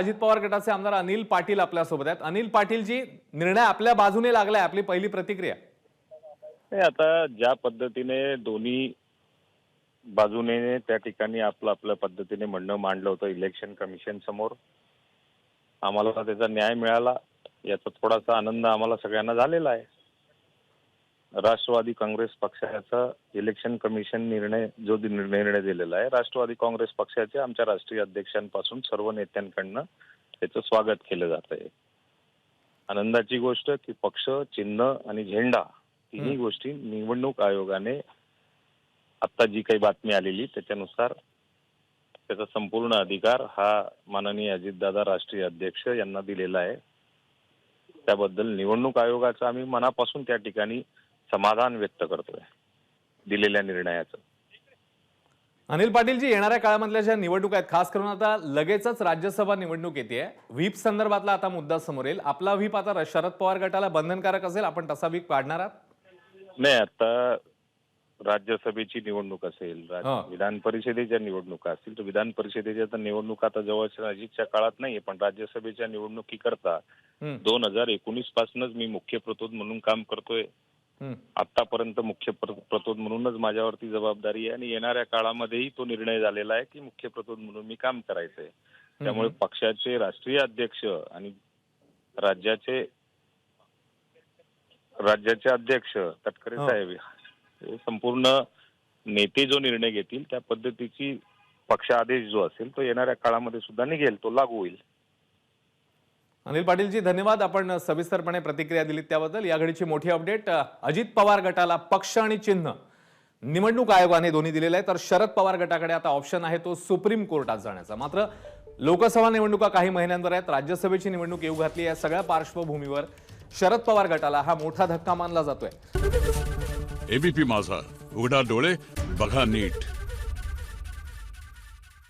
अजित पवार गटाचे आमदार अनिल पाटील आपल्यासोबत आहेत. अनिल पाटीलजी निर्णय आपल्या बाजूने लागलाय आपली पहिली प्रतिक्रिया. नाही आता ज्या पद्धतीने दोन्ही बाजूने त्या ठिकाणी आपलं आपल्या पद्धतीने म्हणणं मांडलं होतं इलेक्शन कमिशन समोर आम्हाला त्याचा न्याय मिळाला. याचा थोडासा आनंद आम्हाला सगळ्यांना झालेला आहे. राष्ट्रवादी काँग्रेस पक्षाचा इलेक्शन कमिशन निर्णय जो निर्णय दिलेला आहे राष्ट्रवादी काँग्रेस पक्षाचे आमच्या राष्ट्रीय अध्यक्षांपासून सर्व नेत्यांकडनं त्याचं स्वागत केलं जात आहे आनंदाची गोष्ट की पक्ष चिन्ह आणि झेंडा तिन्ही गोष्टी निवडणूक आयोगाने आता जी काही बातमी आलेली त्याच्यानुसार त्याचा संपूर्ण अधिकार हा माननीय अजितदादा राष्ट्रीय अध्यक्ष यांना दिलेला आहे. त्याबद्दल निवडणूक आयोगाचं आम्ही मनापासून त्या ठिकाणी समाधान व्यक्त करतोय दिलेल्या निर्णयाचं. अनिल पाटीलजी येणाऱ्या काळामधल्या ज्या निवडणुका आहेत खास करून आता लगेचच राज्यसभा निवडणूक येते व्हीप संदर्भातला आता मुद्दा समोर येईल. आपला व्हीप आता शरद पवार गटाला बंधनकारक असेल आपण तसा व्हीप काढणार आहात? नाही आता राज्यसभेची निवडणूक असेल. विधान परिषदेच्या निवडणुका असतील तर विधान परिषदेच्या तर निवडणुका आता जवळच्या नजीकच्या काळात नाहीये पण राज्यसभेच्या निवडणुकीकरता दोन हजार एकोणीस पासूनच मी मुख्य प्रतोद म्हणून काम करतोय. आतापर्यंत मुख्य प्र- प्रतोद म्हणूनच माझ्यावरती जबाबदारी आहे आणि येणाऱ्या काळामध्येही तो निर्णय झालेला आहे की मुख्य प्रतोद म्हणून मी काम करायचंय. त्यामुळे पक्षाचे राष्ट्रीय अध्यक्ष आणि राज्याचे राज्याचे अध्यक्ष तटकरे हो. साहेब हे संपूर्ण नेते जो निर्णय घेतील त्या पद्धतीची पक्ष आदेश जो असेल तो येणाऱ्या काळामध्ये सुद्धा निघेल तो लागू होईल. अनिल पाटीलजी धन्यवाद. आपण सविस्तरपणे प्रतिक्रिया दिलीत त्याबद्दल. या घडीची मोठी अपडेट अजित पवार गटाला पक्ष आणि चिन्ह. निवडणूक आयोगाने दोन्ही दिलेलं आहे तर शरद पवार गटाकडे आता ऑप्शन आहे तो सुप्रीम कोर्टात जाण्याचा. मात्र लोकसभा निवडणुका काही महिन्यांवर आहेत. राज्यसभेची निवडणूक येऊ घातली या सगळ्या पार्श्वभूमीवर. शरद पवार गटाला हा मोठा धक्का मानला जातोय. एबीपी माझा. उघडा डोळे बघा नीट.